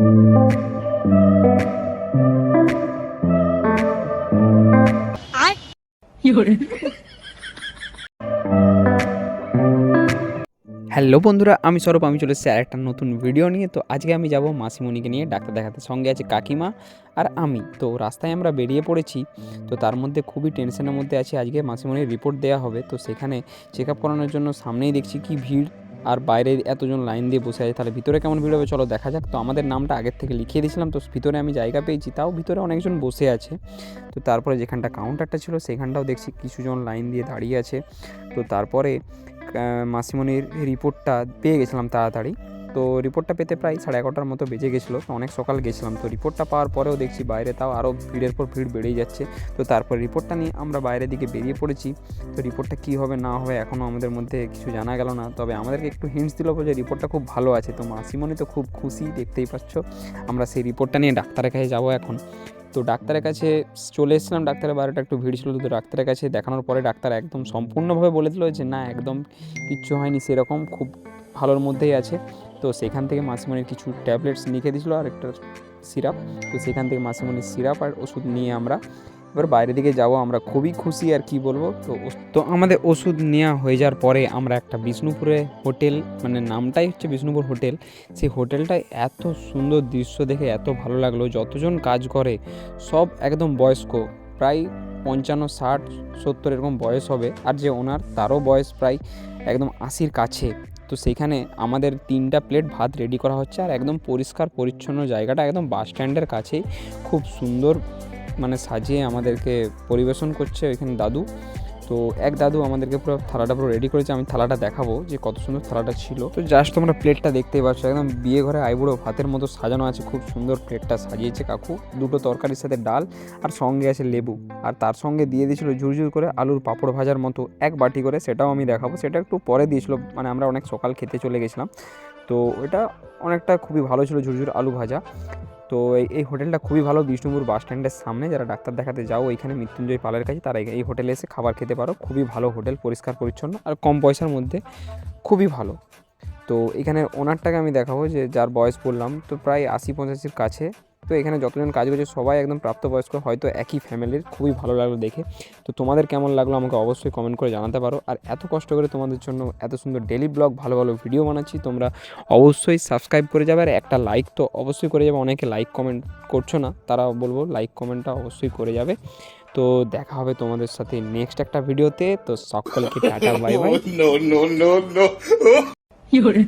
Hello বন্ধুরা আমি সৌরভ আমি চলে এসেছি আর একটা নতুন ভিডিও নিয়ে। তো আজকে আমি যাব মাসিমণিকে নিয়ে ডাক্তার দেখাতে। সঙ্গে আছে কাকিমা আর আমি। তো রাস্তায় আমরা বেরিয়ে পড়েছি তো তার মধ্যে খুবই টেনশনের মধ্যে আছি। আজকে মাসিমণির রিপোর্ট দেওয়া হবে তো সেখানে চেক আপ করানোর জন্য সামনেই দেখছি কি ভিড়। আর বাইরে এতজন লাইন দিয়ে বসে আছে, তাহলে ভিতরে কেমন ভিড় হবে? চলো দেখা যাক। তো আমাদের নামটা আগের থেকে লিখিয়ে দিয়েছিলাম, তো ভিতরে আমি জায়গা পেয়েছি, তাও ভিতরে অনেকজন বসে আছে। তো তারপরে যেখানটা কাউন্টারটা ছিল, সেখানটাও দেখছি কিছুজন লাইন দিয়ে দাঁড়িয়ে আছে। তো তারপরে মাসিমণির রিপোর্টটা পেয়ে গেছিলাম তাড়াতাড়ি। তো রিপোর্টটা পেতে প্রায় সাড়ে এগারোটার মতো বেজে গেছিল। তো অনেক সকাল গেছিলাম। তো রিপোর্টটা পাওয়ার পরেও দেখছি বাইরে তাও আরও ভিড়ের পর ভিড় বেড়েই যাচ্ছে। তো তারপর রিপোর্টটা নিয়ে আমরা বাইরের দিকে বেরিয়ে পড়েছি। তো রিপোর্টটা কী হবে, না হবে এখনও আমাদের মধ্যে কিছু জানা গেল না। তবে আমাদেরকে একটু হিন্টস দিল যে রিপোর্টটা খুব ভালো আছে। তো মাসিমণি তো খুব খুশি, দেখতেই পাচ্ছ। আমরা সেই রিপোর্টটা নিয়ে ডাক্তারের কাছে যাব এখন। তো ডাক্তারের কাছে চলে এসেছিলাম। ডাক্তারের বারোটা একটু ভিড় ছিল। তো ডাক্তারের কাছে দেখানোর পরে ডাক্তার একদম সম্পূর্ণভাবে বলে দিল যে, না, একদম কিচ্ছু হয়নি, সেরকম খুব ভালোর মধ্যেই আছে। তো সেখান থেকে মাসিমণির কিছু ট্যাবলেটস লিখে দিয়েছিলো আর একটা সিরাপ। তো সেখান থেকে মাসিমণির সিরাপ আর ওষুধ নিয়ে আমরা এবার বাইরের দিকে যাব। আমরা খুবই খুশি আর কি বলব? তো তো আমাদের ওষুধ নেওয়া হয়ে যাওয়ার পরে আমরা একটা বিষ্ণুপুরে হোটেল মানে নামটাই হচ্ছে বিষ্ণুপুর হোটেল। সেই হোটেলটায় এত সুন্দর দৃশ্য দেখে এত ভালো লাগল। যতজন কাজ করে, সব একদম বয়স্ক, প্রায় পঞ্চান্ন, ষাট, সত্তর এরকম বয়স হবে। আর যে ওনার, তারও বয়স প্রায় একদম আশির কাছে। তো সেইখানে আমাদের তিনটা প্লেট ভাত রেডি করা হচ্ছে আর একদম পরিষ্কার, পরিচ্ছন্ন জায়গাটা একদম বাস স্ট্যান্ডের কাছেই। খুব সুন্দর মানে সাজিয়ে আমাদেরকে পরিবেশন করছে ওইখানে দাদু। তো এক দাদু আমাদেরকে পুরো থালাটা পুরো রেডি করেছে, আমি থালাটা দেখাবো যে কত সুন্দর থালাটা ছিল। তো জাস্ট তোমরা প্লেটটা দেখতেই পাচ্ছ, একদম বিয়ে ঘরে আইবুড়ো ভাতের মতো সাজানো আছে, খুব সুন্দর প্লেটটা সাজিয়েছে কাকু। দুটো তরকারির সাথে ডাল আর সঙ্গে আছে লেবু। আর তার সঙ্গে দিয়ে দিয়েছিল ঝুরঝুর করে আলুর পাঁপড় ভাজার মতো এক বাটি করে, সেটাও আমি দেখাবো। সেটা একটু পরে দিয়েছিল মানে আমরা অনেক সকাল খেতে চলে গেছিলাম। তো এটা অনেকটা খুবই ভালো ছিল ঝুরঝুর আলু ভাজা। তো এই হোটেলটা খুবই ভালো। বিষ্ণুপুর বাস স্ট্যান্ডের সামনে। যারা ডাক্তার দেখাতে যাও, এখানে মৃত্যুঞ্জয় পালের কাছে তারা এই হোটেলে এসে খাবার খেতে পারো। খুবই ভালো হোটেল, পরিষ্কার, পরিচ্ছন্ন আর কম পয়সার মধ্যে খুবই ভালো। তো এখানে ওনারটাকে আমি দেখাবো যে, যার বয়স বললাম, তো প্রায় আশি পঁচাশির কাছে। তো এখানে যতজন কাজ করছে সবাই একদম প্রাপ্তবয়স্ক হয়তো একই ফ্যামিলির খুবই ভালো লাগল দেখে। তো তোমাদের কেমন লাগল আমাকে অবশ্যই কমেন্ট করে জানাতে পারো। আর এত কষ্ট করে তোমাদের জন্য এত সুন্দর ডেলি ব্লগ ভালো ভালো ভিডিও বানাচ্ছি তোমরা অবশ্যই সাবস্ক্রাইব করে যাবে। আর একটা লাইক তো অবশ্যই করে যাবে। অনেকে লাইক কমেন্ট করছ না তারা বলব লাইক কমেন্টটা অবশ্যই করে যাবে। তো দেখা হবে তোমাদের সাথে নেক্সট একটা ভিডিওতে তো। সকলকে টাটা বাই বাই.